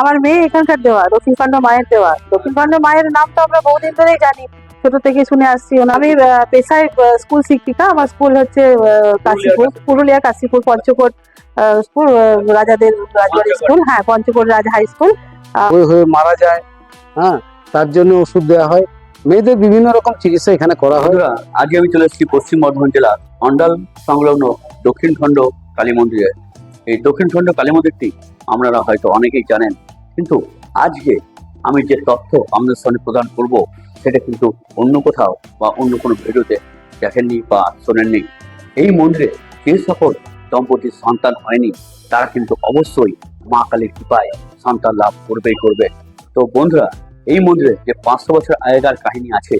আমার মেয়ে এখানকার দেওয়া দক্ষিণ খণ্ড মায়ের দেওয়া। দক্ষিণ খণ্ড মায়ের নাম তো আমরা বহুদিন ধরেই জানি। ছোট থেকে শুনে আসছি আমি পেশায় স্কুল শিক্ষিকা। আমার স্কুল হচ্ছে কাশীপুর পুরুলিয়া কাশীপুর। পঞ্চকোট স্কুল রাজাদের রাজবাড়ি স্কুল। হ্যাঁ পঞ্চকোট রাজ হাই স্কুল। হয়ে হয়ে মারা যায়। হ্যাঁ তার জন্য ওষুধ দেওয়া হয়। মেয়েদের বিভিন্ন রকম চিকিৎসা এখানে করা হয়। আজকে আমি চলে এসেছি পশ্চিম বর্ধমান জেলার অন্ডাল সংলগ্ন দক্ষিণ খণ্ড কালী মন্দিরে এই দক্ষিণ খণ্ড কালী মন্দিরটি আপনারা হয়তো অনেকেই জানেন। কিন্তু আজকে আমি যে তথ্য আপনাদের সামনে প্রদান করব, সেটা কিন্তু অন্য কোথাও বা অন্য কোনো ভিডিওতে দেখেননি বা শোনেননি। এই মন্দিরে যে সকল দম্পতির সন্তান হয়নি, তারা কিন্তু অবশ্যই মা কালীর কৃপায় সন্তান লাভ করবেই করবে। তো বন্ধুরা, এই মন্দিরে যে পাঁচশো বছর আগেকার কাহিনী আছে,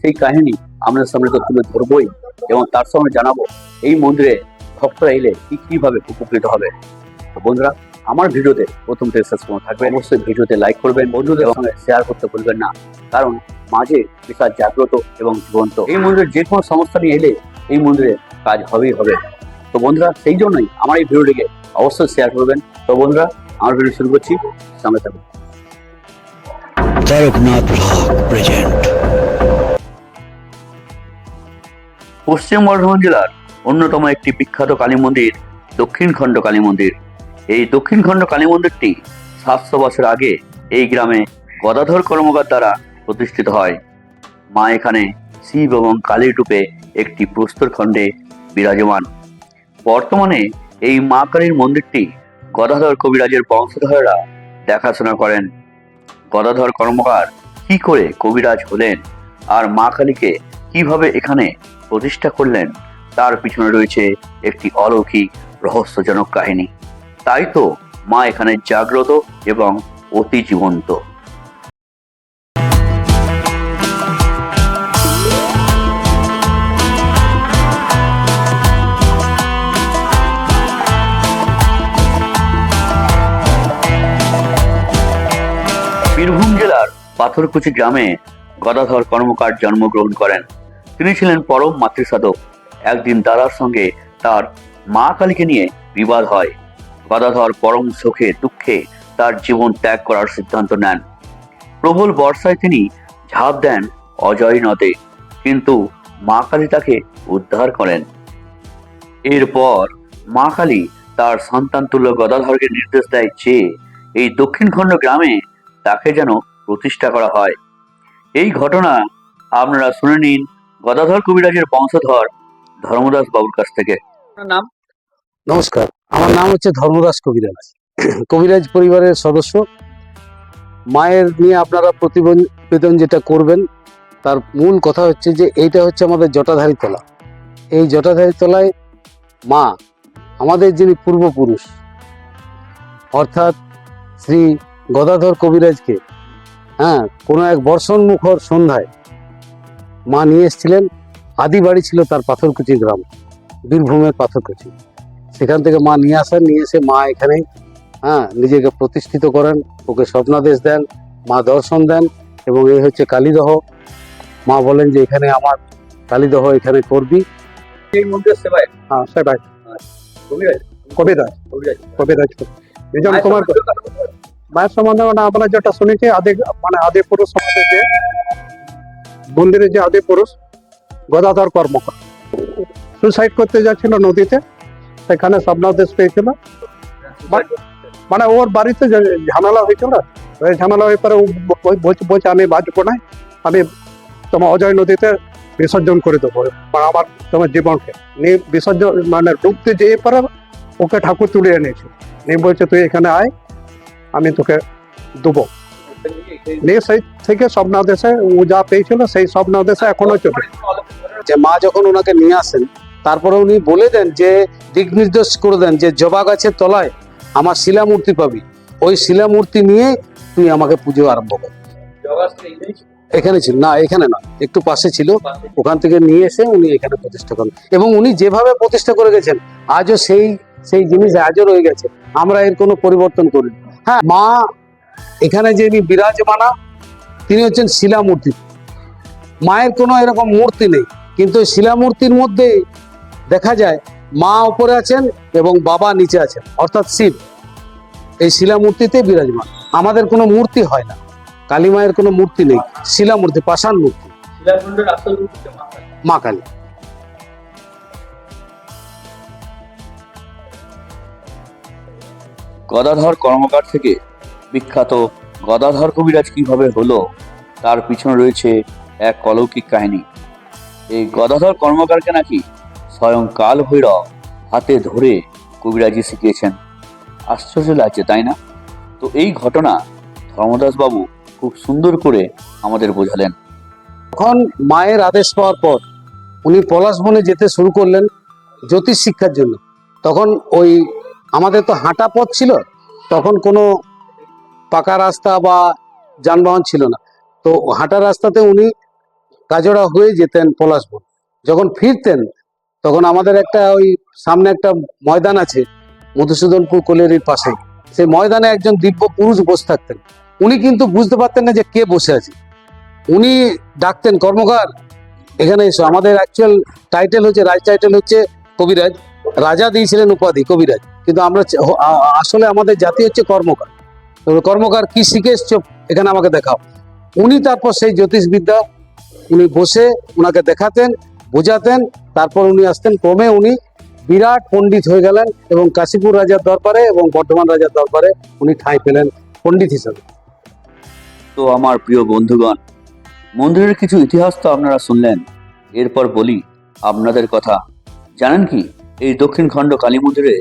সেই কাহিনী আপনাদের সামনে তো তুলে ধরবই এবং তার সঙ্গে জানাব, এই মন্দিরে ভক্তরা এলে কি কীভাবে উপকৃত হবে। তো বন্ধুরা আমার ভিডিওতে প্রথম থেকে শেষ পর্যন্ত থাকবে অবশ্যই ভিডিওতে লাইক করবেন বন্ধুদের সঙ্গে শেয়ার করতে ভুলবেন না। কারণ মাঝে বিশাল জাগ্রত এবং জীবন্ত। এই মন্দিরের যে কোনো সমস্যা নিয়ে এলে এই মন্দিরে কাজ হবেই হবে। তো বন্ধুরা সেই জন্যই আমার এই ভিডিওটিকে অবশ্যই শেয়ার করবেন। তো বন্ধুরা আমার ভিডিও শুরু করছি। সঙ্গে থাকুন। তারকনাথ প্রেজেন্ট পশ্চিম বর্ধমান জেলার অন্যতম একটি বিখ্যাত কালী মন্দির দক্ষিণ খণ্ড কালী মন্দির। এই দক্ষিণ খণ্ড কালী মন্দিরটি সাতশো বছর আগে এই গ্রামে গদাধর কর্মকার দ্বারা প্রতিষ্ঠিত হয়। মা এখানে শিব এবং কালীর রূপে একটি প্রস্তর খণ্ডে বিরাজমান। বর্তমানে এই মা কালীর মন্দিরটি গদাধর কবিরাজের বংশধরেরা দেখাশোনা করেন। গদাধর কর্মকার কি করে কবিরাজ হলেন আর মা কালীকে কীভাবে এখানে প্রতিষ্ঠা করলেন, তার পিছনে রয়েছে একটি অলৌকিক রহস্যজনক কাহিনী। তাই তো মা এখানে জাগ্রত এবং অতি জীবন্ত। বীরভূম জেলার পাথরকুচি গ্রামে গদাধর কর্মকার জন্মগ্রহণ করেন। তিনি ছিলেন পরম মাতৃসাধক। একদিন দাদার সঙ্গে তার মা কালীকে নিয়ে বিবাদ হয়। গদাধর পরম সুখে দুঃখে তার জীবন ত্যাগ করার সিদ্ধান্ত নেন। প্রবল বর্ষায় তিনি ঝাঁপ দেন অজয় নদে কিন্তু মা কালী তাকে উদ্ধার করেন। এরপর মা কালী তার সন্তান তুল্য গদাধরকে নির্দেশ দেয় যে এই দক্ষিণখণ্ড গ্রামে তাকে যেন প্রতিষ্ঠা করা হয়। এই ঘটনা আপনারা শুনে নিন গদাধর কবিরাজের বংশধর ধর্মদাস বাবুর কাছ থেকে। নাম? নমস্কার। আমার নাম হচ্ছে ধর্মদাস কবিরাজ। কবিরাজ পরিবারের সদস্য। মায়ের নিয়ে আপনারা প্রতিবেদন যেটা করবেন, তার মূল কথা হচ্ছে যে, এইটা হচ্ছে আমাদের জটাধারী তলা। এই জটাধারী তলায় মা, আমাদের যিনি পূর্বপুরুষ, অর্থাৎ শ্রী গদাধর কবিরাজকে হ্যাঁ কোনো এক বর্ষণ মুখর সন্ধ্যায় মা নিয়ে এসেছিলেন। আদি বাড়ি ছিল তার পাথরকুচি গ্রাম, বীরভূমের পাথরকুচি। সেখান থেকে মা নিয়ে আসেন নিয়ে এসে মা এখানে হ্যাঁ নিজেকে প্রতিষ্ঠিত করেন ওকে স্বপ্নাদেশ দেন মা দর্শন দেন এবং এই হচ্ছে কালীদহ। মা বলেন যে এখানে আমার কালীদহ এখানে করবি। এই মন্দিরের সেবায় হ্যাঁ সেটাই। কবিরাজ কবিরাজ নিজাম কুমার মায়ের সম্বন্ধে মানে আমরা যেটা শুনেছি আদি মানে আদি পুরুষ আমাদের যে মন্দিরে যে আদি পুরুষ গদাধর কর্মকার। সুসাইড করতে যাচ্ছিল নদীতে। সেখানে স্বপ্নাদেশ পেয়েছিল। মানে ওর বাড়িতে ঝামেলা হয়েছিল ঝামেলা হয়ে পরে বলছে আমি বাঁচবো না, আমি তোমার অজয় নদীতে বিসর্জন করে দেবো মানে আমার তোমার জীবনকে। নিয়ে বিসর্জন মানে ডুবতে যেয়ে পরে ওকে ঠাকুর তুলে এনেছে। নিয়ে বলছে, তুই এখানে আয়, আমি তোকে দেবো। নিয়ে সেই থেকে স্বপ্নাদেশে ও যা পেয়েছিল, সেই স্বপ্ন স্বপ্নাদেশে এখনও চলে। যে মা যখন ওনাকে নিয়ে আসেন তারপরে উনি বলে দেন যে দিক নির্দেশ করে দেন যে জবা গাছের তলায় আমার শিলামূর্তি পাবি। ওই শিলামূর্তি নিয়ে তুই আমাকে পুজো আরম্ভ কর। এখানে ছিল? না, এখানে নয় একটু পাশে ছিল। ওখান থেকে নিয়ে এসে উনি এখানে প্রতিষ্ঠা করেন। এবং উনি যেভাবে প্রতিষ্ঠা করে গেছেন, আজও সেই সেই জিনিস আজও রয়ে গেছে। আমরা এর কোনো পরিবর্তন করি হ্যাঁ মা, এখানে যিনি বিরাজমানা, তিনি হচ্ছেন শিলামূর্তি। মায়ের কোনো এরকম মূর্তি নেই। কিন্তু শিলামূর্তির মধ্যে দেখা যায় মা উপরে আছেন এবং বাবা নিচে আছেন অর্থাৎ শিব। এই শিলা মূর্তিতে বিরাজমান। আমাদের কোনো মূর্তি হয় না। কালী মায়ের কোনো মূর্তি নেই। শিলা মূর্তি পাষাণ মূর্তি। শিলাখণ্ডের আসল রূপ হচ্ছে মা কালী। মা কালী। গদাধর কর্মকার থেকে বিখ্যাত গদাধর কবিরাজ কীভাবে হলো তার পিছনে রয়েছে এক অলৌকিক কাহিনী। এই গদাধর কর্মকারকে নাকি স্বয়ং কাল ভৈরব হাতে ধরে কবিরাজি শিখিয়েছেন। আশ্চর্য লাগছে, তাই না? তো এই ঘটনা ধর্মদাস বাবু খুব সুন্দর করে আমাদের বোঝালেন। তখন মায়ের আদেশ পাওয়ার পর উনি পলাশবনে যেতে শুরু করলেন জ্যোতিষ শিক্ষার জন্য। তখন ওই আমাদের তো হাঁটা পথ ছিল, তখন কোনো পাকা রাস্তা বা যানবাহন ছিল না। তো হাঁটা রাস্তাতে উনি কাজড়া হয়ে যেতেন পলাশবন যখন ফিরতেন তখন আমাদের একটা ওই সামনে একটা ময়দান আছে মধুসূদনপুর কোলেরির পাশে। সেই ময়দানে একজন দিব্য পুরুষ বসে থাকতেন। উনি কিন্তু বুঝতে পারতেন না যে কে বসে আছে। উনি ডাকতেন, কর্মকার, এখানে এসো। আমাদের অ্যাকচুয়াল টাইটেল হচ্ছে রাজ টাইটেল হচ্ছে কবিরাজ। রাজা দিয়েছিলেন উপাধি, কবিরাজ। কিন্তু আমরা আসলে আমাদের জাতি হচ্ছে কর্মকার। কর্মকার কি শিখে এসছো এখানে আমাকে দেখাও। উনি তারপর সেই জ্যোতিষবিদ্যা, উনি বসে ওনাকে দেখাতেন, বোঝাতেন। তারপর উনি আসতেন। ক্রমে উনি বিরাট পণ্ডিত হয়ে গেলেন এবং কাশীপুর রাজার দরবারে এবং বর্ধমান রাজার দরবারে উনি ঠাঁই পেলেন পণ্ডিত হিসাবে। তো আমার প্রিয় বন্ধুগণ, মন্দিরের কিছু ইতিহাস তো আপনারা শুনলেন। এরপর বলি আপনাদের কথা। জানেন কি, এই দক্ষিণ খণ্ড কালী মন্দিরে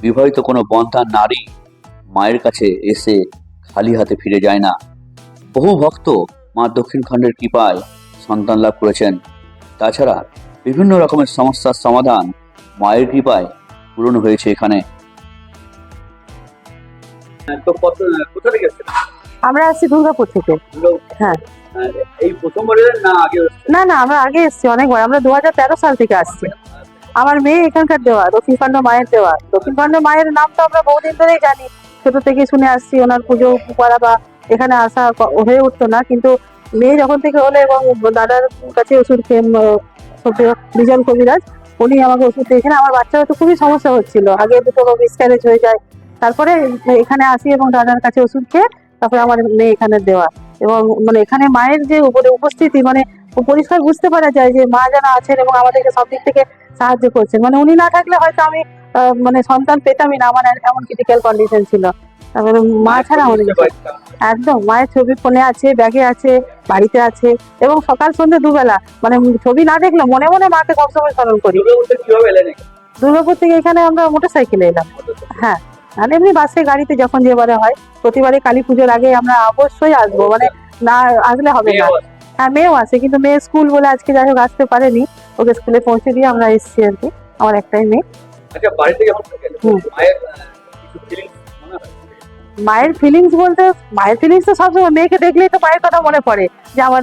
বিবাহিত কোনো বন্ধ্যা নারী মায়ের কাছে এসে খালি হাতে ফিরে যায় না। বহু ভক্ত মা দক্ষিণ খণ্ডের কৃপায় সন্তান লাভ করেছেন। তাছাড়া বিভিন্ন রকমের সমস্যার সমাধান মায়ের কৃপায় পূরণ হয়েছে এখানে। থেকে আমরা আসছি দুর্গাপুর থেকে। হ্যাঁ। এই প্রথমবার না আগে না না আমরা আগে এসছি অনেকবার। আমরা দু হাজার তেরো সাল থেকে আসছি। আমার মেয়ে এখানকার দেওয়া দক্ষিণকাণ্ড মায়ের দেওয়া দক্ষিণকাণ্ড মায়ের নাম তো আমরা বহুদিন ধরেই জানি। ছোট থেকে শুনে আসছি ওনার পুজো করা বা এখানে আসা হয়ে উঠতো না। কিন্তু মেয়ে যখন থেকে হলো এবং দাদার কাছে ওষুধ বিজন কবিরাজ, উনি আমাকে ওষুধ দিয়েছেন আমার বাচ্চারা তো খুবই সমস্যা হচ্ছিল। আগে দুটো মিসক্যারেজ হয়ে যায়। তারপরে এখানে আসি এবং দাদার কাছে ওষুধ খেয়ে তারপরে আমার মেয়ে এখানে দেওয়া। এবং মানে এখানে মায়ের যে উপরে উপস্থিতি মানে পরিষ্কার বুঝতে পারা যায় যে মা যেন আছেন এবং আমাদেরকে সব দিক থেকে সাহায্য করছেন। মানে উনি না থাকলে হয়তো আমি মানে সন্তান পেতামই না। আমার এমন ক্রিটিক্যাল কন্ডিশন ছিল। তারপরে মা ছাড়া আমাদের একদম মায়ের ছবি ফোনে আছে ব্যাগে আছে বাড়িতে আছে এবং সকাল সন্ধ্যে দুবেলা। মানে ছবি না দেখলে মনে মনে মাকে সবসময় স্মরণ করি। দুর্গাপুর থেকে এখানে? আমরা মোটর সাইকেলে এলাম হ্যাঁ আর এমনি বাসে গাড়িতে যখন যেবারে হয় প্রতিবারে কালী পুজোর আগে আমরা অবশ্যই আসব। মানে না আসলে হবে না। হ্যাঁ মেয়েও আছে কিন্তু মেয়ে স্কুল বলে আজকে যাই হোক আসতে পারেনি। ওকে স্কুলে পৌঁছে দিয়ে আমরা এসেছি আর কি আমার একটাই মেয়ে। আচ্ছা বাড়িতে যখন মায়ের মায়ের ফিলিংস বলতে মায়ের ফিলিংস তো সবসময় মেয়েকে দেখলেই তো মায়ের কথা মনে পড়ে যে আমার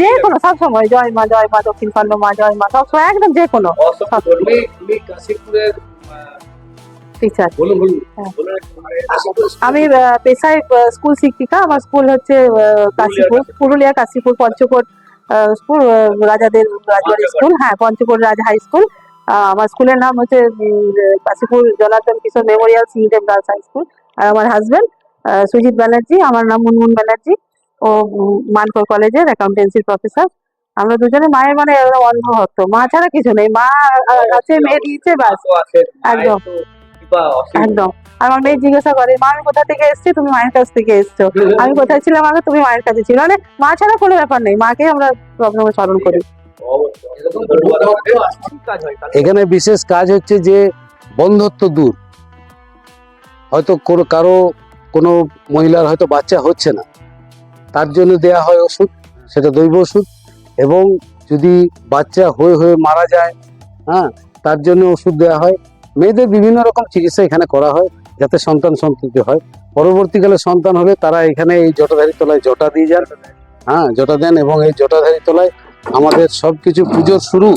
যে কোনো সবসময়। জয় মা জয় মা দক্ষিণ খণ্ড মা জয় মা সবসময় একদম যে কোনো। টিচার হ্যাঁ। আমি পেশায় স্কুল শিক্ষিকা। আমার স্কুল হচ্ছে কাশীপুর পুরুলিয়া কাশীপুর। পঞ্চকোট রাজাদের রাজবাড়ি স্কুল হ্যাঁ পঞ্চকোট রাজ হাই স্কুল আমার স্কুলের নাম হচ্ছে Kashipur Janardan Kishore memorial Singhdeo girls high school. আর আমার হাজবেন্ড সুজিত ব্যানার্জি আমার নাম মুনমুন ব্যানার্জি। ও মানকর কলেজের অ্যাকাউন্টেন্সির প্রফেসর আমরা দুজনে মায়ের মানে অন্ধ ভক্ত মা ছাড়া কিছু নেই। মা আছে মেয়ে দিয়েছে মায়ের একদম। একদম। আর আমার মেয়ে জিজ্ঞাসা করে মা আমি কোথা থেকে এসেছি? তুমি মায়ের কাছ থেকে এসছো। আমি কোথায় ছিলাম? আগে তুমি মায়ের কাছে ছিল। মানে মা ছাড়া কোনো ব্যাপার নেই। মাকে আমরা সবসময় স্মরণ করি। এখানে বিশেষ কাজ হচ্ছে যে বন্ধত্ব দূর। হয়তো কোনো কারও, কোনো মহিলার হয়তো বাচ্চা হচ্ছে না। তার জন্য দেয়া হয় ওষুধ, সেটা দৈব ওষুধ এবং যদি বাচ্চা হয়ে হয়ে মারা যায় হ্যাঁ তার জন্য ওষুধ দেওয়া হয়। মেয়েদের বিভিন্ন রকম চিকিৎসা এখানে করা হয় যাতে সন্তান সন্ততি হয়। পরবর্তীকালে সন্তান হলে তারা এখানে এই জটাধারী তলায় জটা দিয়ে যান। হ্যাঁ জটা দেন এবং এই জটাধারী তলায় আমাদের সবকিছু পুজোর শুরু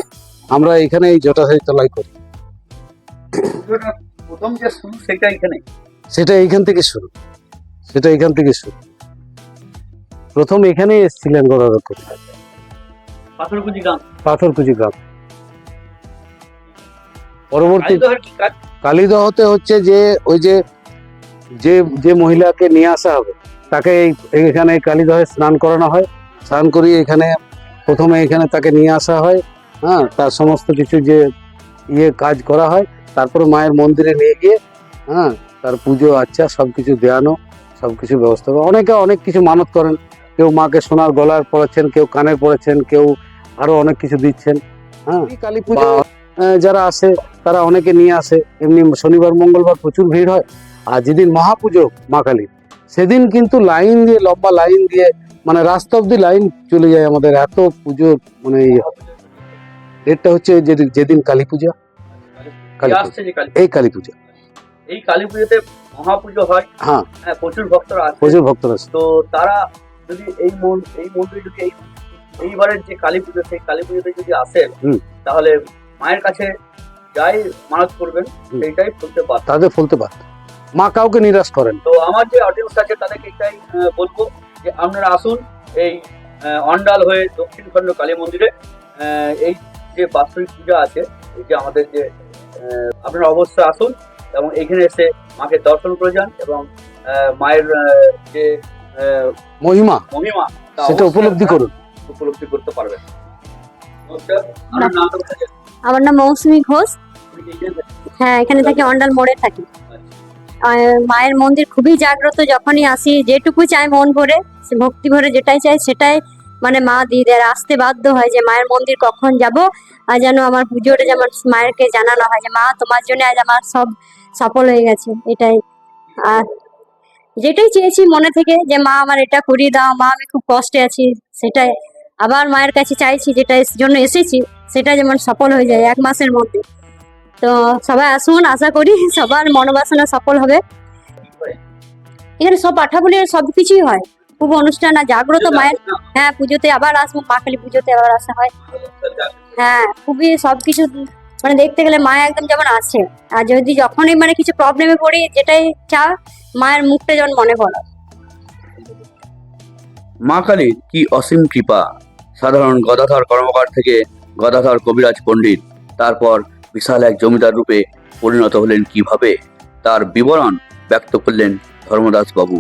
আমরা এখানে এই জটাধারী তলায় করি। প্রথম যে শুরু সেটা এখানে? সেটা এইখান থেকে শুরু। সেটা এখান থেকে শুরু। প্রথম এখানেই এসেছিলেন গদাধর পাথরকুচি পাথরকুচি গ্রাম। পরবর্তী কালীদহতে হচ্ছে যে ওই যে যে যে মহিলাকে নিয়ে আসা হবে তাকে এই এখানে কালীদহে স্নান করানো হয়। স্নান করিয়ে এখানে প্রথমে এখানে তাকে নিয়ে আসা হয় হ্যাঁ তার সমস্ত কিছু যে ইয়ে কাজ করা হয় তারপরে মায়ের মন্দিরে নিয়ে গিয়ে হ্যাঁ তার পুজো আচ্ছা সব কিছু দেওয়ানো সব কিছু ব্যবস্থা করে। অনেকে অনেক কিছু মানত করেন। কেউ মাকে সোনার গলার পড়াচ্ছেন কেউ কানের পড়েছেন কেউ আরও অনেক কিছু দিচ্ছেন হ্যাঁ। কালী পুজো যারা আসে তারা অনেকে নিয়ে আসে। এমনি শনিবার মঙ্গলবার প্রচুর ভিড় হয়। আর যেদিন মহাপুজো মা কালীর সেদিন কিন্তু লাইন দিয়ে লম্বা লাইন দিয়ে মানে রাস্তা অব্দি লাইন চলে যায় আমাদের এত পুজো মানে ইয়ে ডেটটা হচ্ছে যেদিন যেদিন কালী পূজা। এই কালী পূজা। এই কালী পুজোতে মহাপুজো হয়। হ্যাঁ। হ্যাঁ প্রচুর ভক্তরা আসে। প্রচুর ভক্তরা আছে তো তারা যদি এই এই মন্দিরে যদি এই এইবারের যে কালী পুজো সেই কালী পুজোতে যদি আসেন হুম। তাহলে মায়ের কাছে যাই মানত করবেন। সেইটাই ফুলতে পারত তাদের ফলতে পারত মা কাউকে নিরাশ করেন তো আমার যে অডিয়েন্স আছে তাদেরকে এটাই বলব যে আপনারা আসুন এই আহ, অন্ডাল হয়ে দক্ষিণখণ্ড কালী মন্দিরে এই যে বাৎসরিক পূজা আছে এই যে আমাদের যে আপনারা অবশ্যই আসুন এবং এখানে এসে মাকে দর্শন করে যান এবং মায়ের যে মহিমা মহিমা সেটা উপলব্ধি করুন। উপলব্ধি করতে পারবেন। আমার নাম মৌসুমী ঘোষ। এখানে? হ্যাঁ এখানে থাকি অন্ডাল মোড়ে থাকি। মায়ের মন্দির খুবই জাগ্রত, যখনই আসি, যেটুকু চাই মন ভরে ভক্তি ভরে যেটাই চাই, সেটাই মানে মা আর আসতে বাধ্য হয় যে মায়ের মন্দির কখন যাব, আর যেন আমার পুজোটা যেমন মায়েরকে জানানো হয় যে, মা, তোমার জন্য আজ আমার সব সফল হয়ে গেছে। এটাই। আর যেটাই চেয়েছি মনে থেকে যে, মা, আমার এটা করিয়ে দাও, মা, আমি খুব কষ্টে আছি। সেটাই। আবার মায়ের কাছে চাইছি, যেটা জন্য এসেছি, সেটা যেমন সফল হয়ে যায় এক মাসের মধ্যে। তো সবাই আসুন আশা করি সবার মনোবাসনা সফল হবে। এখানে সব পাঠাবলির সব কিছুই হয়। খুব অনুষ্ঠান আর জাগ্রত মায়ের হ্যাঁ পুজোতে আবার আসব মা কালী পুজোতে আবার আসা হয়। হ্যাঁ খুবই সবকিছু মানে দেখতে গেলে মা একদম যেমন আছে। আর যদি যখনই মানে কিছু প্রবলেমে পড়ি যেটাই চা মায়ের মুখটা যেমন মনে পড়ে। মা কালীর কি অসীম কৃপা। সাধারণ গদাধর কর্মকার থেকে গদাধর কবিরাজ পণ্ডিত। তারপর বিশাল এক জমিদার রূপে পরিণত হলেন কীভাবে? তার বিবরণ ব্যক্ত করলেন ধর্মদাস বাবু।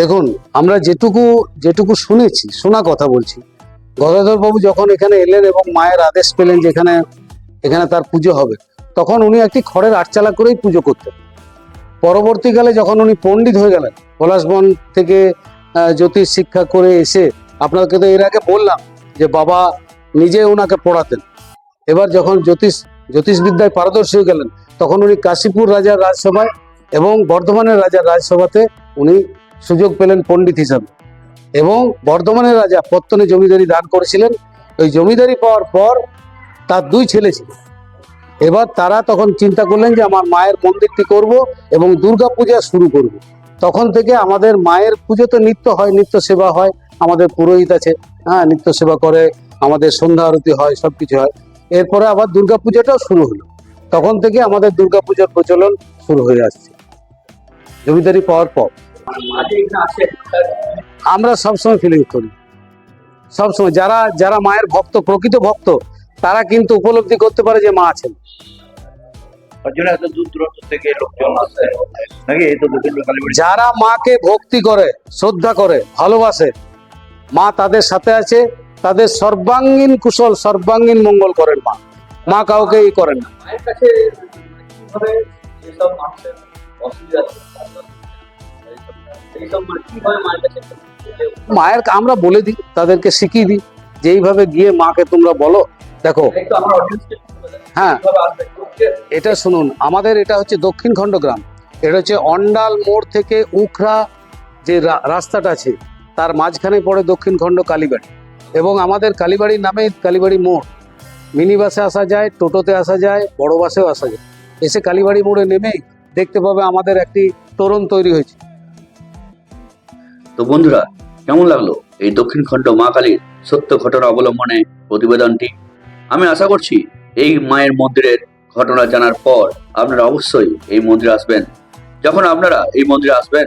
দেখুন, আমরা যেটুকু যেটুকু শুনেছি, শোনা কথা বলছি। গদাধর বাবু যখন এখানে এলেন এবং মায়ের আদেশ পেলেন যে এখানে তার পুজো হবে, তখন উনি একটি খড়ের আটচালা করেই পুজো করতেন। পরবর্তীকালে যখন উনি পণ্ডিত হয়ে গেলেন, পলাশবন থেকে জ্যোতিষ শিক্ষা করে এসে আপনাকে তো এর আগে বললাম যে বাবা নিজে ওনাকে পড়াতেন। এবার যখন জ্যোতিষ, জ্যোতিষবিদ্যায় পারদর্শী হয়ে গেলেন, তখন উনি কাশীপুর রাজার রাজসভায় এবং বর্ধমানের রাজার রাজসভাতে উনি সুযোগ পেলেন পণ্ডিত হিসাবে। এবং বর্ধমানের রাজা পত্তনে জমিদারি দান করেছিলেন। ওই জমিদারি পাওয়ার পর তার দুই ছেলে ছিল। এবার তারা তখন চিন্তা করলেন যে, আমার মায়ের মন্দিরটি করব এবং দুর্গা পূজা শুরু করব। তখন থেকে আমাদের মায়ের পুজোতে নিত্য হয়, নিত্য সেবা হয়। আমাদের পুরোহিত আছে হ্যাঁ নিত্য সেবা করে আমাদের সন্ধ্যা আরতি হয় সব কিছু হয়। এরপরে আবার দুর্গা পূজাটাও শুরু হলো। তখন থেকে আমাদের দুর্গা পূজার প্রচলন শুরু হয়ে আসছে। জমিদারি পাওয়ার পর। আমরা সবসময় ফিলিং করি। সবসময় যারা যারা মায়ের ভক্ত প্রকৃত ভক্ত তারা কিন্তু উপলব্ধি করতে পারে যে মা আছেন। যারা মাকে ভক্তি করে শ্রদ্ধা করে ভালোবাসে মা তাদের সাথে আছে। তাদের সর্বাঙ্গীন কুশল সর্বাঙ্গীন মঙ্গল করেন মা। মা কাউকে ই করেন না। মায়ের আমরা বলে দিই তাদেরকে শিখিয়ে দিই যে এইভাবে গিয়ে মাকে তোমরা বলো। দেখো হ্যাঁ। এটা শুনুন আমাদের এটা হচ্ছে দক্ষিণ খণ্ড গ্রাম এটা হচ্ছে অন্ডাল মোড় থেকে উখরা যে রাস্তাটা আছে তার মাঝখানে পড়ে দক্ষিণ খণ্ড কালীবাড়ি এবং আমাদের কালীবাড়ির নামে কালীবাড়ি মোড়। মিনি বাসে আসা যায়, টোটোতে আসা যায়, বড় বাসেও আসা যায়। এসে কালীবাড়ি মোড়ে নেমে দেখতে পাবে আমাদের একটি তোরণ তৈরি হয়েছে। তো বন্ধুরা, কেমন লাগল এই দক্ষিণ দক্ষিণখণ্ড মা কালীর সত্য ঘটনা অবলম্বনে প্রতিবেদনটি? আমি আশা করছি এই মায়ের মন্দিরের ঘটনা জানার পর আপনারা অবশ্যই এই মন্দিরে আসবেন। যখন আপনারা এই মন্দিরে আসবেন,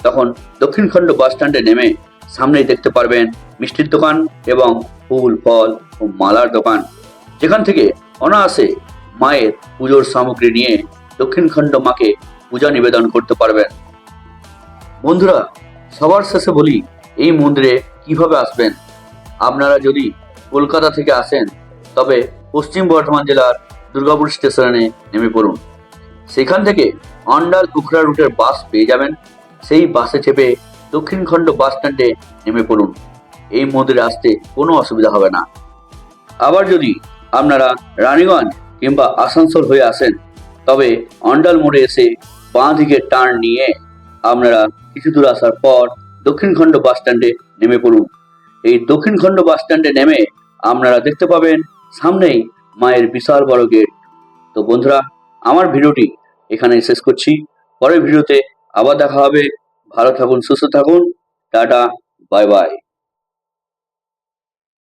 তখন দক্ষিণখণ্ড বাস স্ট্যান্ডে নেমে সামনেই দেখতে পারবেন মিষ্টির দোকান এবং ফুল, ফল ও মালার দোকান। যেখান থেকে অনায়াসে মায়ের পুজোর সামগ্রী নিয়ে দক্ষিণখণ্ড মাকে পূজা নিবেদন করতে পারবেন। বন্ধুরা, সবার শেষে বলি, এই মন্দিরে কীভাবে আসবেন? আপনারা যদি কলকাতা থেকে আসেন, তবে পশ্চিম বর্ধমান জেলার দুর্গাপুর স্টেশনে নেমে পড়ুন। সেখান থেকে অন্ডাল উখড়া রুটের বাস পেয়ে যাবেন। সেই বাসে চেপে দক্ষিণখণ্ড বাস স্ট্যান্ডে নেমে পড়ুন। এই মন্দিরে আসতে কোনো অসুবিধা হবে না। আবার যদি আপনারা রানীগঞ্জ কিংবা আসানসোল হয়ে আসেন, তবে অন্ডাল মোড়ে এসে বাঁ দিকে টার্ন নিয়ে আপনারা কিছু দূর আসার পর দক্ষিণখণ্ড বাস স্ট্যান্ডে নেমে পড়ুন। এই দক্ষিণখণ্ড বাস স্ট্যান্ডে নেমে আপনারা দেখতে পাবেন সামনেই মায়ের বিশাল বড় গেট। তো বন্ধুরা, আমার ভিডিওটি এখানে শেষ করছি। পরের ভিডিওতে আবার দেখা হবে। ভালো থাকুন সুস্থ থাকুন টাটা বাই বাই।